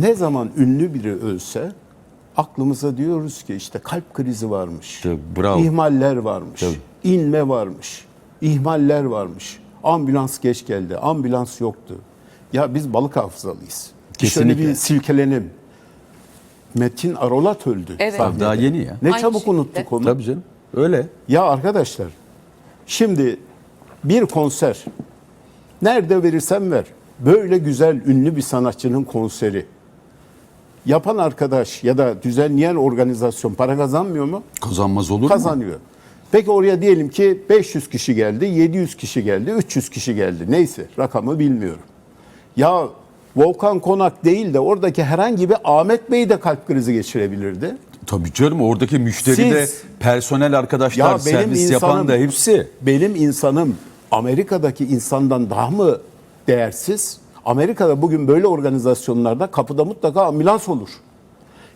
ne zaman ünlü biri ölse aklımıza diyoruz ki işte kalp krizi varmış. Bravo. İhmaller varmış. Tabii. inme varmış. ihmaller varmış. Ambulans geç geldi. Ambulans yoktu. Ya biz balık hafızalıyız. Bir Şöyle Kesinlikle. bir silkelenelim. Metin Arolat öldü. Evet. sahnede. Daha yeni ya. Ne Aynı çabuk şekilde. unuttuk onu. Tabii canım. Öyle. Ya arkadaşlar şimdi bir konser nerede verirsen ver. Böyle güzel ünlü bir sanatçının konseri. Yapan arkadaş ya da düzenleyen organizasyon para kazanmıyor mu? Kazanmaz olur mu? Kazanıyor. Peki oraya diyelim ki 500 kişi geldi, 700 kişi geldi, 300 kişi geldi. Neyse rakamı bilmiyorum. Ya Volkan Konak değil de oradaki herhangi bir Ahmet Bey de kalp krizi geçirebilirdi. Tabii canım oradaki müşteri de Siz- personel arkadaşlar, Ya benim servis yapan insanım- da hepsi. Benim insanım Amerika'daki insandan daha mı değersiz? Amerika'da bugün böyle organizasyonlarda kapıda mutlaka ambulans olur.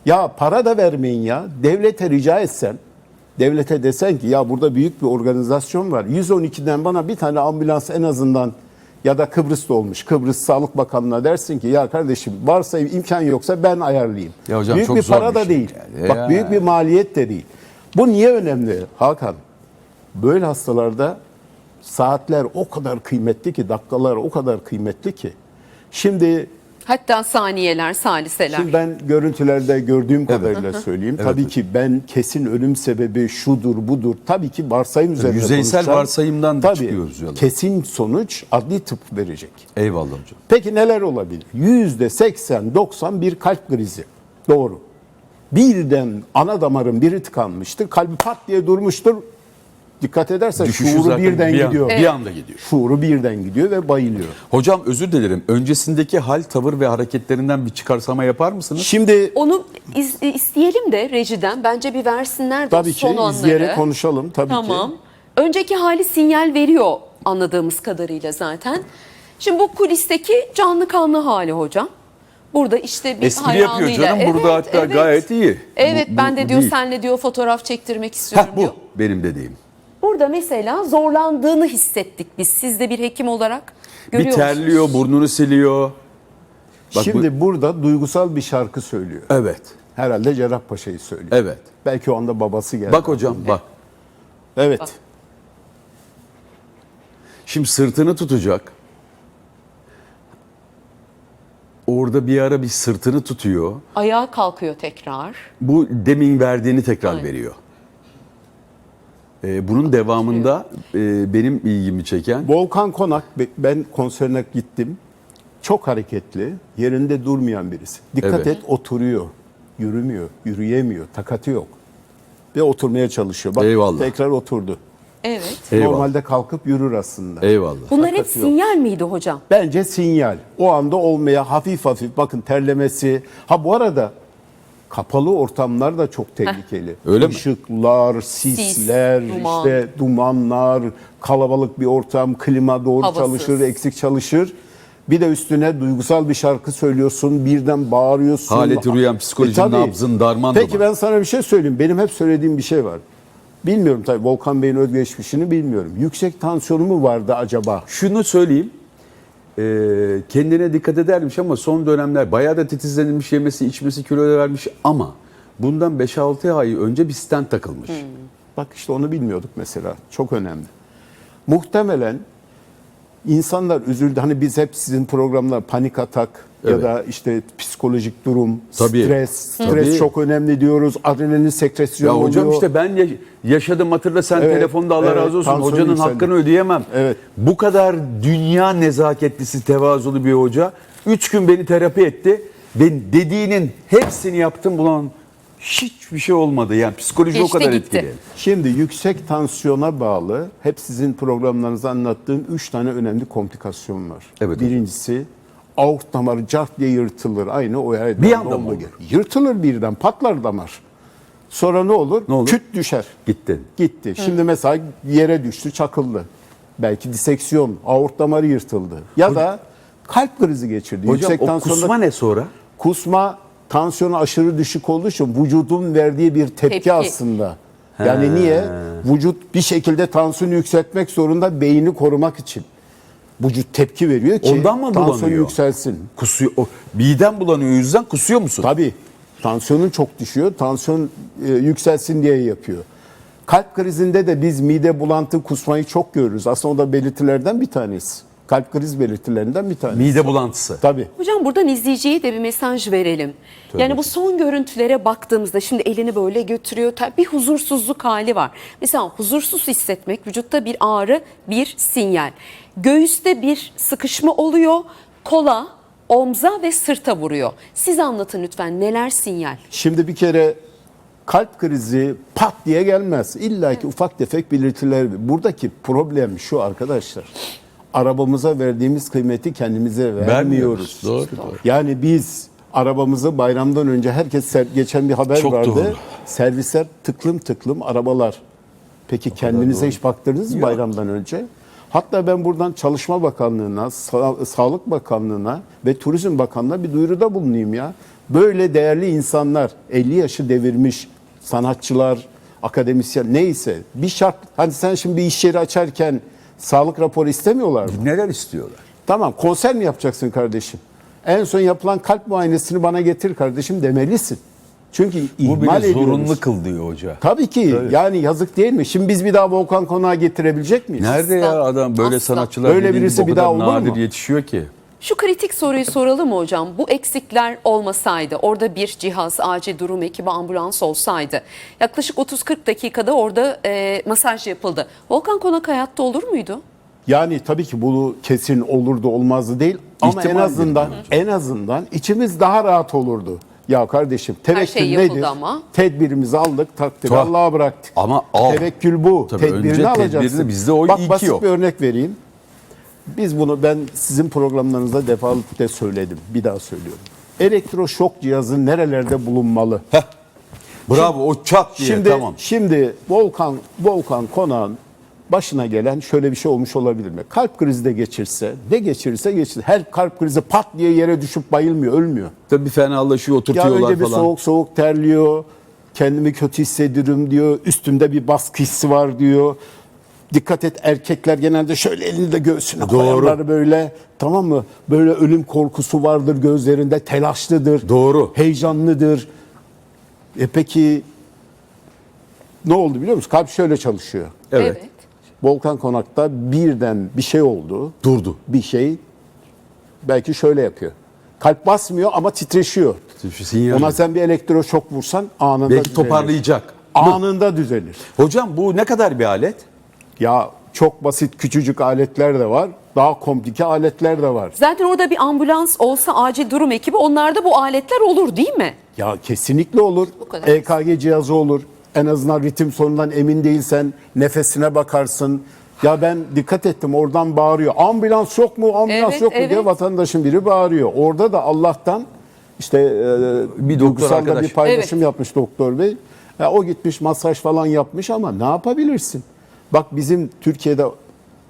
Ya para da vermeyin ya. Devlete rica etsen, devlete desen ki ya burada büyük bir organizasyon var. 112'den bana bir tane ambulans en azından ya da Kıbrıs'ta olmuş. Kıbrıs Sağlık Bakanlığı'na dersin ki ya kardeşim varsa imkan yoksa ben ayarlayayım. Ya hocam büyük bir para bir da şey değil. yani. Bak Ya. büyük bir maliyet de değil. Bu niye önemli Hakan? Böyle hastalarda saatler o kadar kıymetli ki, dakikalar o kadar kıymetli ki. Şimdi Hatta saniyeler, saliseler. Şimdi ben görüntülerde gördüğüm kadarıyla söyleyeyim. Tabii ki ben kesin ölüm sebebi şudur budur. Tabii ki varsayım üzerine yüzeysel varsayımdan Tabii, çıkıyoruz yola. Kesin sonuç adli tıp verecek. Eyvallah hocam. Peki neler olabilir? Yüzde 80, 90 bir kalp krizi. Doğru. Birden ana damarın biri tıkanmıştır. Kalbi pat diye durmuştur. Dikkat edersen Düşüşü şuuru zaten birden bir an- gidiyor. Bir anda gidiyor. Şuuru birden gidiyor ve bayılıyor. Hocam özür dilerim. Öncesindeki hal, tavır ve hareketlerinden bir çıkarsama yapar mısınız? Şimdi Onu iz- isteyelim de rejiden. Bence bir versinler de tabii ki son anları. izleyerek konuşalım. Tabii Tamam. ki. Önceki hali sinyal veriyor anladığımız kadarıyla zaten. Şimdi bu kulisteki canlı kanlı hali hocam. Burada işte bir Espri hayranıyla. yapıyor canım. Burada hatta gayet iyi. Evet Bu- bu- ben de bu diyor değil. senle diyor fotoğraf çektirmek Heh, istiyorum diyor. bu benim dediğim. Burada mesela zorlandığını hissettik biz. Siz de bir hekim olarak görüyor Bir musunuz? terliyor, burnunu siliyor. Bak bu- Şimdi burada duygusal bir şarkı söylüyor. Evet. Herhalde Cerrahpaşa'yı söylüyor. Evet. Belki o anda babası geldi. Bak hocam bak. Evet. Bak. Şimdi sırtını tutacak. Orada bir ara bir sırtını tutuyor. Ayağa kalkıyor tekrar. Bu demin verdiğini tekrar veriyor. Ee, bunun devamında e, benim ilgimi çeken Volkan Konak be- ben konserine gittim. Çok hareketli, yerinde durmayan birisi. Dikkat Evet. et oturuyor. Yürümüyor, yürüyemiyor, takatı yok. Ve oturmaya çalışıyor. Bak Eyvallah. tekrar oturdu. Evet. Eyvallah. Normalde kalkıp yürür aslında. eyvallah. Bunlar hep sinyal miydi hocam? Bence sinyal. O anda olmaya hafif hafif bakın terlemesi. Ha bu arada kapalı ortamlar da çok tehlikeli. Öyle mi? Işıklar, sisler, duman. işte dumanlar, kalabalık bir ortam, klima doğru Havasız. çalışır, eksik çalışır. Bir de üstüne duygusal bir şarkı söylüyorsun, birden bağırıyorsun. Haleti rüyan, psikoloji, tabii. nabzın, darman Peki duman. ben sana bir şey söyleyeyim. Benim hep söylediğim bir şey var. Bilmiyorum tabii Volkan Bey'in özgeçmişini bilmiyorum. Yüksek tansiyonu mu vardı acaba? Şunu söyleyeyim. Ee, kendine dikkat edermiş ama son dönemler bayağı da titizlenilmiş yemesi, içmesi, kilo vermiş ama bundan 5-6 ay önce bir stent takılmış. Bak işte onu bilmiyorduk mesela. Çok önemli. Muhtemelen insanlar üzüldü. Hani biz hep sizin programlar panik atak ya Evet. da işte psikolojik durum, Tabii. stres, stres Tabii. çok önemli diyoruz. Adrenalin Ya sekresyonu hocam oluyor. işte ben ya- yaşadım hatırla sen Evet, telefonda Allah evet, razı olsun tansiyonu hocanın yükseldi. hakkını ödeyemem. Evet. Bu kadar dünya nezaketlisi tevazulu bir hoca 3 gün beni terapi etti. Ben dediğinin hepsini yaptım bulan hiçbir şey olmadı. Yani psikoloji Geçti o kadar gitti. etkili. Şimdi yüksek tansiyona bağlı hep sizin programlarınızda anlattığım 3 tane önemli komplikasyon var. Evet hocam. Birincisi aort damarı cart diye yırtılır. Aynı o yerden Bir anda mı olur? Yırtılır birden patlar damar. Sonra ne olur? Ne olur? Küt düşer. Gitti. Gitti. Şimdi mesela yere düştü, çakıldı. Belki diseksiyon, aort damarı yırtıldı. Ya da kalp krizi geçirdi. Hocam Yüksek o kusma ne sonra? kusma tansiyonu aşırı düşük olduğu için vücudun verdiği bir tepki, Tepki. aslında. Yani niye? Vücut bir şekilde tansiyonu yükseltmek zorunda beyni korumak için. Vücut tepki veriyor ki Ondan mı tansiyon bulanıyor? yükselsin. Kusuyor. O, midem bulanıyor o yüzden kusuyor musun? Tabii. Tansiyonun çok düşüyor. Tansiyon e, yükselsin diye yapıyor. Kalp krizinde de biz mide bulantı, kusmayı çok görürüz. Aslında o da belirtilerden bir tanesi. Kalp kriz belirtilerinden bir tanesi. Mide bulantısı. Tabii. Hocam buradan izleyiciye de bir mesaj verelim. yani bu son görüntülere baktığımızda şimdi elini böyle götürüyor. Tabii bir huzursuzluk hali var. Mesela huzursuz hissetmek vücutta bir ağrı, bir sinyal. Göğüste bir sıkışma oluyor. Kola, omza ve sırta vuruyor. Siz anlatın lütfen neler sinyal? Şimdi bir kere kalp krizi pat diye gelmez. İlla ki ufak tefek belirtiler. Buradaki problem şu arkadaşlar. Arabamıza verdiğimiz kıymeti kendimize vermiyoruz. Vermiyoruz. Doğru, doğru. Yani biz arabamızı bayramdan önce herkes ser- geçen bir haber Çok vardı. doğru. Servisler tıklım tıklım arabalar. Peki kendinize hiç baktınız mı bayramdan önce? Hatta ben buradan Çalışma Bakanlığı'na, Sa- Sağlık Bakanlığı'na ve Turizm Bakanlığı'na bir duyuruda bulunayım ya. Böyle değerli insanlar, 50 yaşı devirmiş sanatçılar, akademisyen neyse bir şart. Hani sen şimdi bir iş yeri açarken sağlık raporu istemiyorlar mı? Neler istiyorlar? Tamam konser mi yapacaksın kardeşim? En son yapılan kalp muayenesini bana getir kardeşim demelisin. Çünkü Bu ihmal bile ediyoruz. zorunlu kıl diyor hoca. Tabii ki yani yazık değil mi? Şimdi biz bir daha Volkan Konağı getirebilecek miyiz? Nerede ya Asla. adam böyle Asla. sanatçılar Böyle birisi o bir daha olur mu? nadir yetişiyor ki. Şu kritik soruyu soralım mı hocam? Bu eksikler olmasaydı, orada bir cihaz, acil durum ekibi, ambulans olsaydı, yaklaşık 30-40 dakikada orada e, masaj yapıldı. Volkan Konak hayatta olur muydu? Yani tabii ki bu kesin olurdu olmazdı değil ama en İhtimal azından en azından içimiz daha rahat olurdu. Ya kardeşim tevekkül şey yapıldı nedir? ama. Tedbirimizi aldık, takdiri Tuhaf. Allah'a bıraktık. Ama al. Tevekkül bu. Tabii tedbirini önce alacaksın. tedbirini, bizde o Bak ilki basit yok. bir örnek vereyim. Biz bunu ben sizin programlarınızda defalıkla söyledim. Bir daha söylüyorum. Elektroşok cihazı nerelerde bulunmalı? Heh. Bravo o çat diye Şimdi tamam. şimdi Volkan Volkan Konağın başına gelen şöyle bir şey olmuş olabilir mi? Kalp krizi de geçirse, ne geçirirse geçirse. Her kalp krizi pat diye yere düşüp bayılmıyor, ölmüyor. Tabii fenalaşıyor Ya oturtuyorlar önce bir falan. soğuk soğuk terliyor. Kendimi kötü hissediyorum diyor. Üstümde bir baskı hissi var diyor. Dikkat et erkekler genelde şöyle elini de göğsüne Doğru. koyarlar böyle. Tamam mı? Böyle ölüm korkusu vardır gözlerinde. Telaşlıdır. Doğru. Heyecanlıdır. E peki ne oldu biliyor musun? Kalp şöyle çalışıyor. Evet. Volkan Konak'ta birden bir şey oldu. Durdu. Bir şey belki şöyle yapıyor. Kalp basmıyor ama titreşiyor. Sinyal. Ona sen bir elektroşok vursan anında Belki düzelir. toparlayacak. Anında düzelir. Hocam bu ne kadar bir alet? Ya çok basit küçücük aletler de var. Daha komplike aletler de var. Zaten orada bir ambulans olsa acil durum ekibi onlarda bu aletler olur değil mi? Ya kesinlikle olur. Bu kadar. EKG cihazı olur. En azından ritim sorunundan emin değilsen nefesine bakarsın. Ya ben dikkat ettim oradan bağırıyor. Ambulans yok mu? Ambulans Evet, yok mu diye evet. vatandaşın biri bağırıyor. Orada da Allah'tan işte e, Bir doktor duygusal da arkadaş. bir paylaşım Evet. yapmış doktor bey. Ya o gitmiş masaj falan yapmış ama ne yapabilirsin? Bak bizim Türkiye'de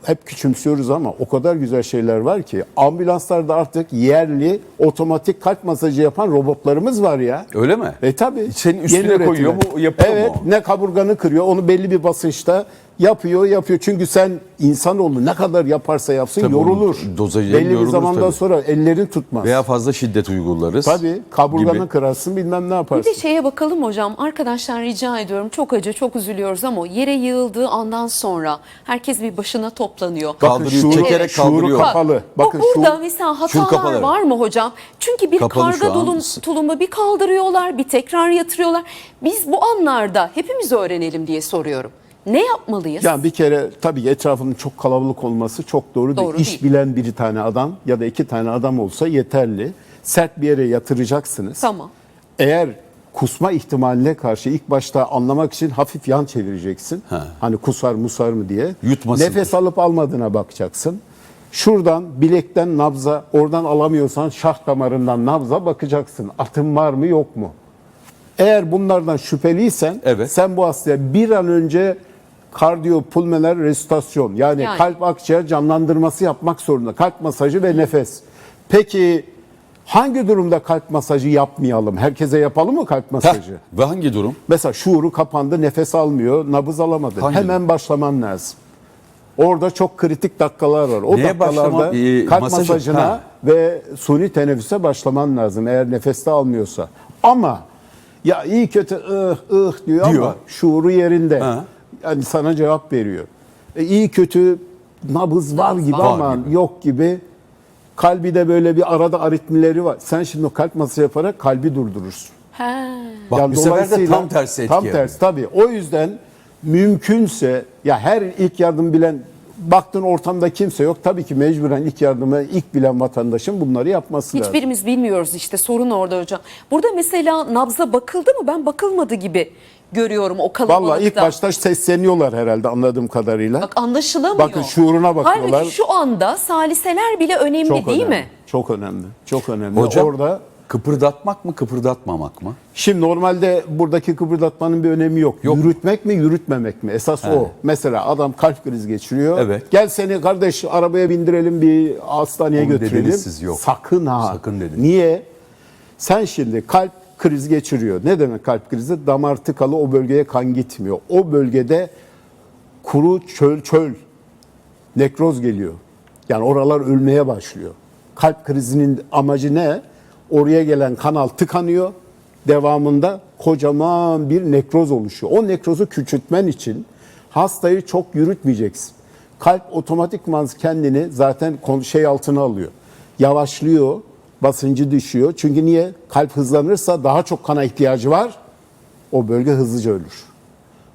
hep küçümsüyoruz ama o kadar güzel şeyler var ki ambulanslarda artık yerli otomatik kalp masajı yapan robotlarımız var ya. Öyle mi? E tabi. Senin üstüne koyuyor mu, yapıyor mu evet, ne kaburganı kırıyor onu belli bir basınçta yapıyor yapıyor. Çünkü sen insanoğlu ne kadar yaparsa yapsın Tabii yorulur. dozajı belli bir yorulur zamandan tabii. sonra ellerin tutmaz. Veya fazla şiddet uygularız. Tabii kaburganı gibi. kırarsın bilmem ne Bir yaparsın. de şeye bakalım hocam. Arkadaşlar rica ediyorum. Çok acı, çok üzülüyoruz ama yere yığıldığı andan sonra herkes bir başına toplanıyor. Kaldırıyor, şuuru- çekerek şuuru kaldırıyor. kap- Kapalı. Bakın bu burada şu- mesela şuur hatalar kapalı. var mı hocam? Çünkü bir Kapalı karga dolum, tulumu bir kaldırıyorlar, bir tekrar yatırıyorlar. Biz bu anlarda hepimiz öğrenelim diye soruyorum. Ne yapmalıyız? Yani bir kere tabii etrafının çok kalabalık olması çok doğru, Doğru değil. İş bilen bir tane adam ya da iki tane adam olsa yeterli. Sert bir yere yatıracaksınız. Tamam. Eğer kusma ihtimaline karşı ilk başta anlamak için hafif yan çevireceksin. Ha. Hani kusar musar mı diye. Yutmasın. Nefes alıp almadığına bakacaksın. Şuradan bilekten nabza, oradan alamıyorsan şah damarından nabza bakacaksın. Atım var mı yok mu? Eğer bunlardan şüpheliysen Evet. sen bu hastaya bir an önce kardiyopulmoner resüsitasyon yani, Yani. kalp akciğer canlandırması yapmak zorunda. Kalp masajı ve nefes. Peki hangi durumda kalp masajı yapmayalım? Herkese yapalım mı kalp Heh, masajı? ve hangi durum? Mesela şuuru kapandı, nefes almıyor, nabız alamadı. Hangi Hemen başlaman lazım. Orada çok kritik dakikalar var. O Neye dakikalarda başlama- e, kalp masaj- masajına Ha. ve suni teneffüse başlaman lazım eğer nefeste almıyorsa. Ama ya iyi kötü ıh ıh diyor, Diyor. ama şuuru yerinde. Ha. Yani sana cevap veriyor. E, iyi kötü nabız var gibi Var ama gibi. yok gibi. Kalbi de böyle bir arada aritmileri var. Sen şimdi o kalp masajı yaparak kalbi durdurursun. He. Bak bu sefer de tam tersi etki Tam yapıyor. tersi tabii. O yüzden mümkünse ya her ilk yardım bilen baktın ortamda kimse yok. Tabii ki mecburen ilk yardımı ilk bilen vatandaşın bunları yapması lazım. Hiçbirimiz bilmiyoruz işte sorun orada hocam. Burada mesela nabza bakıldı mı? Ben bakılmadı gibi görüyorum o kalabalıkta. Vallahi ilk başta sesleniyorlar herhalde anladığım kadarıyla. Bak anlaşılamıyor. Bakın şuuruna bakıyorlar. Halbuki şu anda saliseler bile önemli Çok değil önemli. mi? Çok önemli. Çok önemli. Hocam Orada kıpırdatmak mı kıpırdatmamak mı? Şimdi normalde buradaki kıpırdatmanın bir önemi yok. Yok. Yürütmek mi yürütmemek mi? Esas o. Mesela adam kalp krizi geçiriyor. Evet. Gel seni kardeş arabaya bindirelim bir hastaneye Onu götürelim. dediniz siz, yok. Sakın ha. Sakın dediniz. Niye? Sen şimdi kalp krizi geçiriyor. Ne demek kalp krizi? Damar tıkalı o bölgeye kan gitmiyor. O bölgede kuru çöl çöl nekroz geliyor. Yani oralar ölmeye başlıyor. Kalp krizinin amacı ne? Oraya gelen kanal tıkanıyor. Devamında kocaman bir nekroz oluşuyor. O nekrozu küçültmen için hastayı çok yürütmeyeceksin. Kalp otomatikman kendini zaten şey altına alıyor. Yavaşlıyor, basıncı düşüyor. Çünkü niye? Kalp hızlanırsa daha çok kana ihtiyacı var. O bölge hızlıca ölür.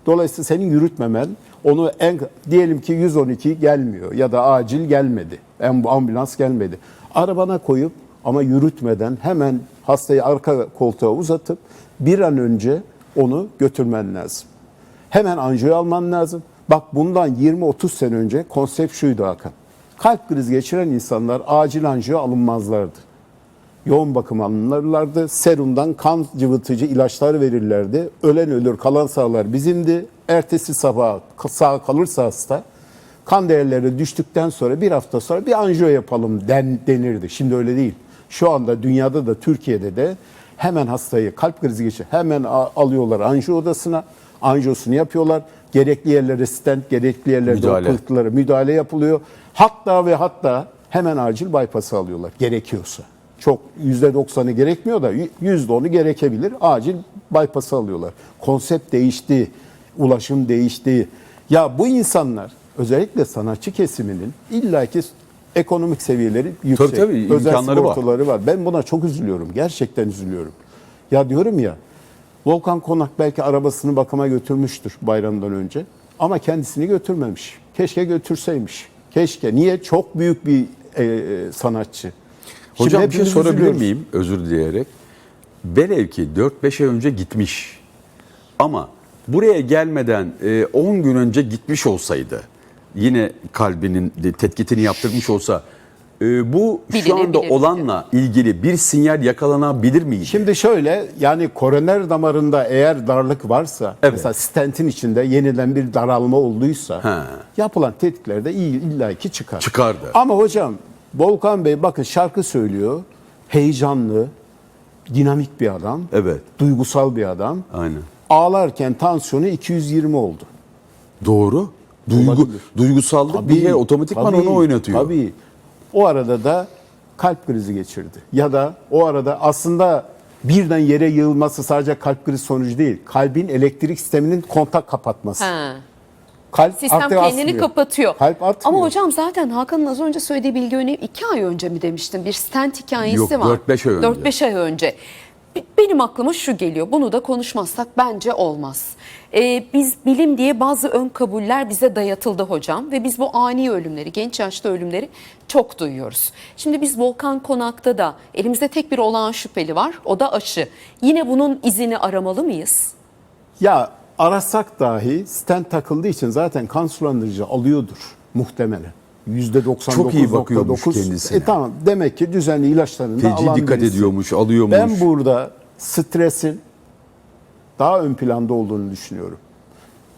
Dolayısıyla senin yürütmemen onu en diyelim ki 112 gelmiyor ya da acil gelmedi. Am- Ambulans gelmedi. Arabana koyup ama yürütmeden hemen hastayı arka koltuğa uzatıp bir an önce onu götürmen lazım. Hemen anjiyo alman lazım. Bak bundan 20-30 sene önce konsept şuydu Hakan. Kalp krizi geçiren insanlar acil anjiyo alınmazlardı yoğun bakım alınırlardı. Serumdan kan cıvıtıcı ilaçlar verirlerdi. Ölen ölür, kalan sağlar bizimdi. Ertesi sabah sağ kalırsa hasta kan değerleri düştükten sonra bir hafta sonra bir anjiyo yapalım den, denirdi. Şimdi öyle değil. Şu anda dünyada da Türkiye'de de hemen hastayı kalp krizi geçir. Hemen alıyorlar anjiyo odasına. Anjiyosunu yapıyorlar. Gerekli yerlere stent, gerekli yerlerde Müdahale. müdahale yapılıyor. Hatta ve hatta hemen acil bypass'ı alıyorlar gerekiyorsa. Çok %90'ı gerekmiyor da %10'u gerekebilir. Acil bypass'ı alıyorlar. Konsept değişti, ulaşım değişti. Ya bu insanlar özellikle sanatçı kesiminin illaki ekonomik seviyeleri yüksek. tabii, Özel imkanları var. sigortaları var. Ben buna çok üzülüyorum. Gerçekten üzülüyorum. Ya diyorum ya Volkan Konak belki arabasını bakıma götürmüştür bayramdan önce. Ama kendisini götürmemiş. Keşke götürseymiş. Keşke. Niye? Çok büyük bir e, sanatçı. Şimdi Hocam bir şey sorabilir üzülüyoruz. miyim özür dileyerek? Velev ki 4-5 ay önce gitmiş ama buraya gelmeden e, 10 gün önce gitmiş olsaydı yine kalbinin de tetkitini yaptırmış olsa e, bu şu anda olanla ilgili bir sinyal yakalanabilir miydi? Şimdi şöyle yani koroner damarında eğer darlık varsa Evet. mesela stentin içinde yeniden bir daralma olduysa He. yapılan tetkiklerde iyi illaki çıkar. Çıkardı. Ama hocam Volkan Bey bakın şarkı söylüyor. Heyecanlı, dinamik bir adam. Evet. Duygusal bir adam. Aynen. Ağlarken tansiyonu 220 oldu. Doğru. Duygu, Olabilir. duygusallık bir kere otomatikman tabii, onu oynatıyor. Tabii. O arada da kalp krizi geçirdi. Ya da o arada aslında birden yere yığılması sadece kalp krizi sonucu değil. Kalbin elektrik sisteminin kontak kapatması. Ha. Kalp Sistem artık kendini atmıyor. kapatıyor. Kalp atmıyor. Ama hocam zaten Hakan'ın az önce söylediği bilgi önemli. İki ay önce mi demiştin? Bir stent hikayesi Yok, var. 4-5 ay önce. 4-5 ay önce. Benim aklıma şu geliyor. Bunu da konuşmazsak bence olmaz. Ee, biz bilim diye bazı ön kabuller bize dayatıldı hocam. Ve biz bu ani ölümleri, genç yaşta ölümleri çok duyuyoruz. Şimdi biz Volkan Konak'ta da elimizde tek bir olağan şüpheli var. O da aşı. Yine bunun izini aramalı mıyız? Ya arasak dahi stent takıldığı için zaten kan sulandırıcı alıyordur muhtemelen. %99.9. Çok iyi bakıyormuş kendisine. E tamam demek ki düzenli ilaçlarını da Feci alan dikkat birisi. ediyormuş, alıyormuş. Ben burada stresin daha ön planda olduğunu düşünüyorum.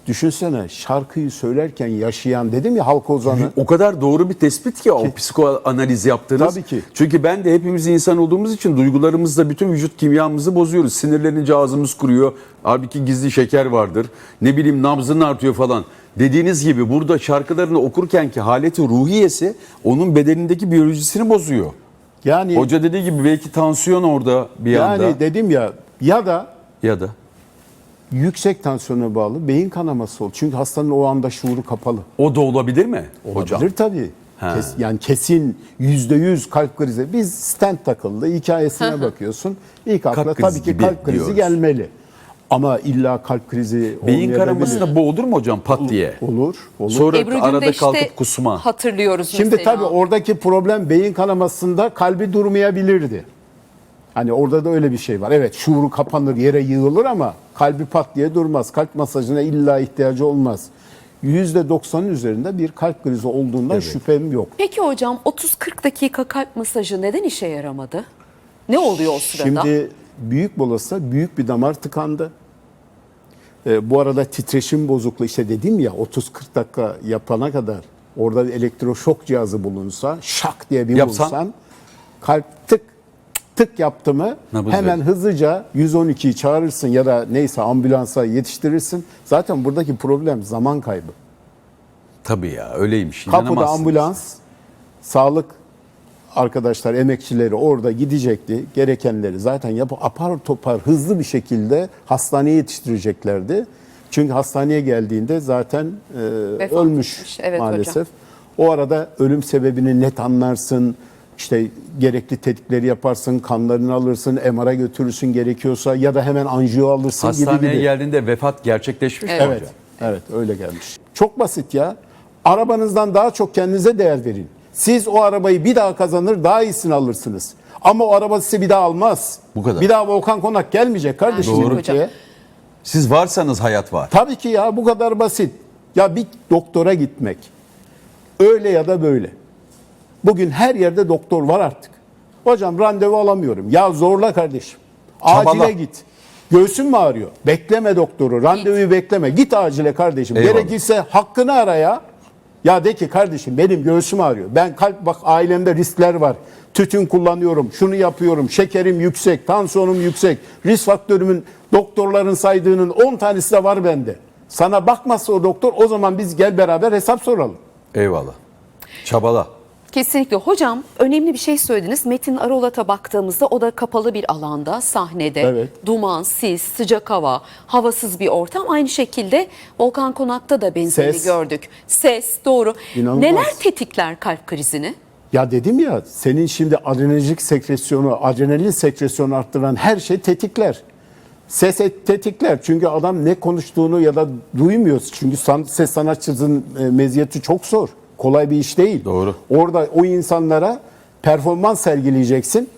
Düşünsene şarkıyı söylerken yaşayan dedim ya halk ozanı. O kadar doğru bir tespit ki o psikoanaliz yaptığınız. Tabii ki. Çünkü ben de hepimiz insan olduğumuz için duygularımızla bütün vücut kimyamızı bozuyoruz. Sinirlenince ağzımız kuruyor. Halbuki gizli şeker vardır. Ne bileyim nabzın artıyor falan. dediğiniz gibi burada şarkılarını okurken ki haleti ruhiyesi onun bedenindeki biyolojisini bozuyor. Yani Hoca dediği gibi belki tansiyon orada bir yani yanda dedim ya ya da ya da yüksek tansiyona bağlı beyin kanaması ol. Çünkü hastanın o anda şuuru kapalı. o da olabilir mi hocam? Olabilir tabii. Kes- yani kesin yüzde yüz kalp krizi. Biz stent takıldı hikayesine bakıyorsun. İlk akla Kalp tabii ki kalp krizi diyoruz. gelmeli. Ama illa kalp krizi Beyin kanaması da bu olur mu hocam pat diye? olur. olur. Sonra Ebru arada Gündeş'te kalkıp kusma. hatırlıyoruz Şimdi mesela. tabii oradaki problem beyin kanamasında kalbi durmayabilirdi. Hani orada da öyle bir şey var. Evet şuuru kapanır yere yığılır ama kalbi pat diye durmaz. Kalp masajına illa ihtiyacı olmaz. %90'ın üzerinde bir kalp krizi olduğundan şüphem yok. Peki hocam 30-40 dakika kalp masajı neden işe yaramadı? Ne oluyor o sırada? Şimdi büyük bolasa büyük bir damar tıkandı. Ee, bu arada titreşim bozukluğu işte dedim ya 30-40 dakika yapana kadar orada elektroşok cihazı bulunsa şak diye bir Yapsan? vursan kalp tık tık yaptı mı Nabız hemen verir. hızlıca 112'yi çağırırsın ya da neyse ambulansa yetiştirirsin. Zaten buradaki problem zaman kaybı. Tabii ya öyleymiş. Kapıda ambulans, sağlık arkadaşlar, emekçileri orada gidecekti. Gerekenleri zaten yapıp apar topar hızlı bir şekilde hastaneye yetiştireceklerdi. Çünkü hastaneye geldiğinde zaten e, Vefat ölmüş etmiş. Evet maalesef. hocam. O arada ölüm sebebini net anlarsın. İşte gerekli tetkikleri yaparsın, kanlarını alırsın, MR'a götürürsün gerekiyorsa ya da hemen anjiyo alırsın gibi Hastaneye gibi. geldiğinde vefat gerçekleşmiş mi Evet. hocam? Evet öyle gelmiş. Çok basit ya. Arabanızdan daha çok kendinize değer verin. Siz o arabayı bir daha kazanır daha iyisini alırsınız. Ama o araba sizi bir daha almaz. Bu kadar. Bir daha Volkan Konak gelmeyecek kardeşim Doğru. ülkeye. Siz varsanız hayat var. Tabii ki ya bu kadar basit. Ya bir doktora gitmek. Öyle ya da böyle. Bugün her yerde doktor var artık. Hocam randevu alamıyorum. Ya zorla kardeşim. Çabala. Acile git. Göğsün mü ağrıyor? Bekleme doktoru. Randevuyu bekleme. Git acile kardeşim. Eyvallah. Gerekirse hakkını ara ya. Ya de ki kardeşim benim göğsüm ağrıyor. Ben kalp bak ailemde riskler var. Tütün kullanıyorum. Şunu yapıyorum. Şekerim yüksek. Tansiyonum yüksek. Risk faktörümün doktorların saydığının 10 tanesi de var bende. Sana bakmazsa o doktor o zaman biz gel beraber hesap soralım. Eyvallah. Çabala. Kesinlikle. Hocam önemli bir şey söylediniz. Metin Arolat'a baktığımızda o da kapalı bir alanda, sahnede, Evet. duman, sis, sıcak hava, havasız bir ortam. Aynı şekilde Volkan Konak'ta da benzerini Ses. gördük. Ses, doğru. İnanılmaz. Neler tetikler kalp krizini? Ya dedim ya senin şimdi adrenalin sekresyonu, adrenalin sekresyonu arttıran her şey tetikler. Ses et- tetikler. Çünkü adam ne konuştuğunu ya da duymuyor. Çünkü ses sanatçısının e, meziyeti çok zor. Kolay bir iş değil. Doğru. Orada o insanlara performans sergileyeceksin.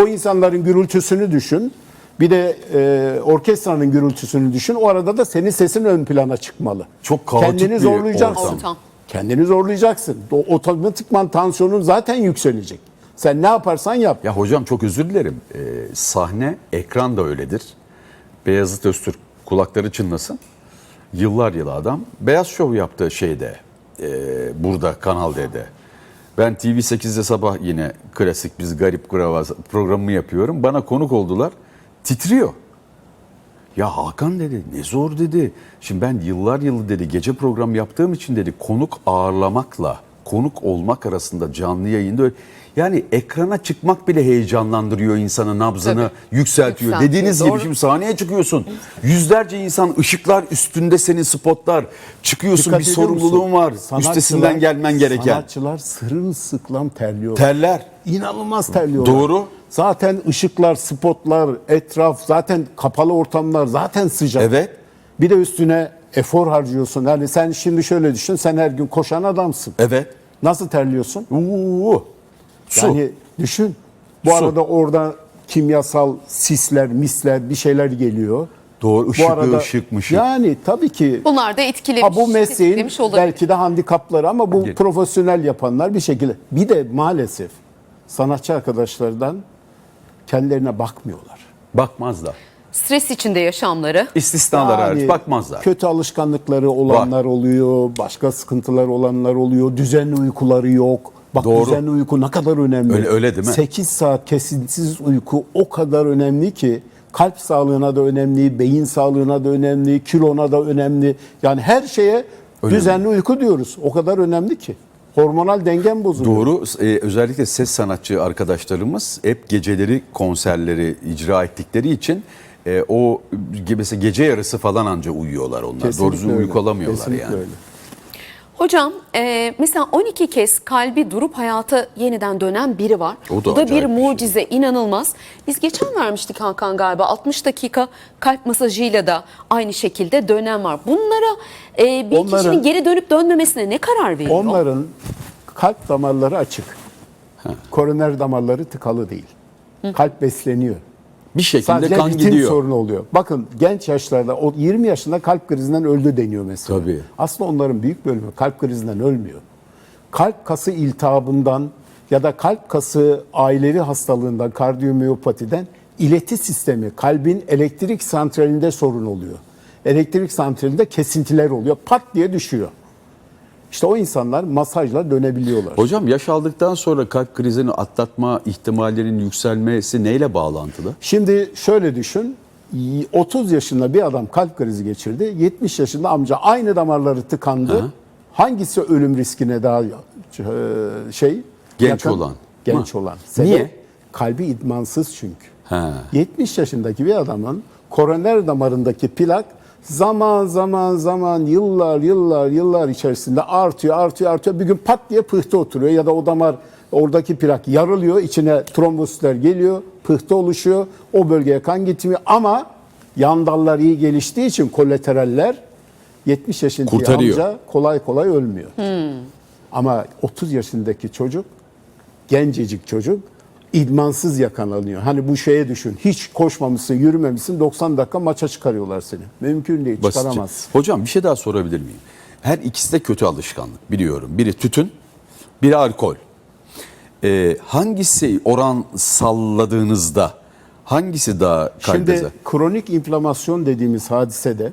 O insanların gürültüsünü düşün. Bir de e, orkestranın gürültüsünü düşün. O arada da senin sesin ön plana çıkmalı. Çok kaotik Kendini bir zorlayacaksın. ortam. Ortam. Kendini zorlayacaksın. O otomatikman tansiyonun zaten yükselecek. Sen ne yaparsan yap. Ya hocam çok özür dilerim. Ee, sahne, ekran da öyledir. Beyazıt Öztürk kulakları çınlasın. Yıllar yılı adam. Beyaz Şov yaptığı şeyde, e, burada Kanal D'de. Ben TV8'de sabah yine klasik biz garip gravaz programımı yapıyorum. Bana konuk oldular. Titriyor. Ya Hakan dedi ne zor dedi. Şimdi ben yıllar yılı dedi gece program yaptığım için dedi konuk ağırlamakla konuk olmak arasında canlı yayında öyle- yani ekrana çıkmak bile heyecanlandırıyor insanın nabzını Tabii. yükseltiyor. Yükseltiyor, Dediğiniz doğru. gibi şimdi sahneye çıkıyorsun. Yüzlerce insan ışıklar üstünde senin spotlar. Çıkıyorsun Dikkat bir ediyor sorumluluğun musun? var. Sanatçılar- Üstesinden gelmen gereken. Sanatçılar sırılsıklam terliyor. Terler. İnanılmaz terliyorlar. Doğru. Zaten ışıklar, spotlar, etraf, zaten kapalı ortamlar zaten sıcak. Evet. Bir de üstüne efor harcıyorsun. Yani sen şimdi şöyle düşün, sen her gün koşan adamsın. Evet. Nasıl terliyorsun? Uuu. Su. Yani düşün. Bu Su. arada orada kimyasal sisler, misler bir şeyler geliyor. Doğru. Işıklı ışık mışık. Yani tabii ki Bunlar da etkilemiş, Ha, bu mesleğin belki de handikapları ama bu Gel- profesyonel yapanlar bir şekilde. Bir de maalesef sanatçı arkadaşlardan kendilerine bakmıyorlar. Bakmazlar. Stres içinde yaşamları. İstisnalar hariç Yani bakmazlar. Kötü alışkanlıkları olanlar oluyor, başka sıkıntılar olanlar oluyor, düzenli uykuları yok. Bak Doğru. düzenli uyku ne kadar önemli. Öyle- öyle değil mi? 8 saat kesintisiz uyku o kadar önemli ki kalp sağlığına da önemli, beyin sağlığına da önemli, kilona da önemli. Yani her şeye Önemli. Düzenli uyku diyoruz. O kadar önemli ki. Hormonal dengen bozuluyor. Doğru. E, özellikle ses sanatçı arkadaşlarımız hep geceleri konserleri icra ettikleri için e, o mesela gece yarısı falan anca uyuyorlar onlar. Kesinlikle Doğru düzgün öyle. uyku alamıyorlar Kesinlikle yani. öyle. Hocam e, mesela 12 kez kalbi durup hayata yeniden dönen biri var. O da Bu da bir şey. mucize, inanılmaz. Biz geçen vermiştik Hakan galiba 60 dakika kalp masajıyla da aynı şekilde dönen var. Bunlara e, bir Onların- kişinin geri dönüp dönmemesine ne karar veriyor? Onların kalp damarları açık. Koroner damarları tıkalı değil. Kalp besleniyor. Bir şekilde Sadece kan ritim gidiyor. sorunu oluyor. Bakın genç yaşlarda o 20 yaşında kalp krizinden öldü deniyor mesela. Tabii. Aslında onların büyük bölümü kalp krizinden ölmüyor. Kalp kası iltihabından ya da kalp kası ailevi hastalığından, kardiyomiyopatiden ileti sistemi, kalbin elektrik santralinde sorun oluyor. Elektrik santralinde kesintiler oluyor. Pat diye düşüyor. İşte o insanlar masajla dönebiliyorlar. Hocam yaş aldıktan sonra kalp krizini atlatma ihtimallerinin yükselmesi neyle bağlantılı? Şimdi şöyle düşün. 30 yaşında bir adam kalp krizi geçirdi. 70 yaşında amca aynı damarları tıkandı. Hangisi ölüm riskine daha e, şey? Genç olan. Genç Hı. olan. Niye? Kalbi idmansız çünkü. Ha. 70 yaşındaki bir adamın koroner damarındaki plak zaman zaman zaman yıllar yıllar yıllar içerisinde artıyor artıyor artıyor bir gün pat diye pıhtı oturuyor ya da o damar oradaki plak yarılıyor içine trombositler geliyor pıhtı oluşuyor o bölgeye kan gitmiyor ama yan dallar iyi geliştiği için kolateraller 70 yaşındaki Kurtarıyor. amca kolay kolay ölmüyor. Ama 30 yaşındaki çocuk gencecik çocuk idmansız yakalanıyor. Hani bu şeye düşün. Hiç koşmamışsın, yürümemişsin 90 dakika maça çıkarıyorlar seni. Mümkün değil, Basitçe. çıkaramazsın. Hocam bir şey daha sorabilir miyim? Her ikisi de kötü alışkanlık biliyorum. Biri tütün, biri alkol. Ee, hangisi oran salladığınızda hangisi daha kalbe Şimdi kronik inflamasyon dediğimiz hadisede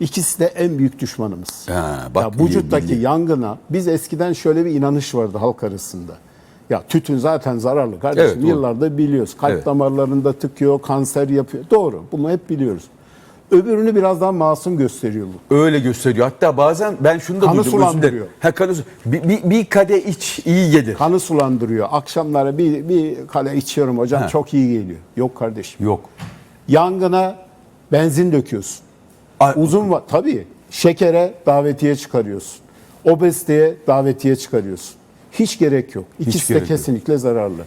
ikisi de en büyük düşmanımız. Ha, bak, ya vücuttaki bildi. yangına biz eskiden şöyle bir inanış vardı halk arasında. Ya tütün zaten zararlı kardeşim. Evet. Yıllarda biliyoruz. Kalp Evet. damarlarında tıkıyor, kanser yapıyor. Doğru. Bunu hep biliyoruz. Öbürünü biraz daha masum gösteriyor. Öyle gösteriyor. Hatta bazen ben şunu da Kanı duydum. sulandırıyor. Ha, kanı su- bir, bir, bir kadeh iç iyi gelir. Kanı sulandırıyor. Akşamları bir, bir kale içiyorum hocam Ha. çok iyi geliyor. Yok kardeşim. Yok. Yangına benzin döküyorsun. Ay- Uzun va- tabii şekere davetiye çıkarıyorsun. Obeziteye davetiye çıkarıyorsun. Hiç gerek yok. İkisi de gerek yok. kesinlikle zararlı.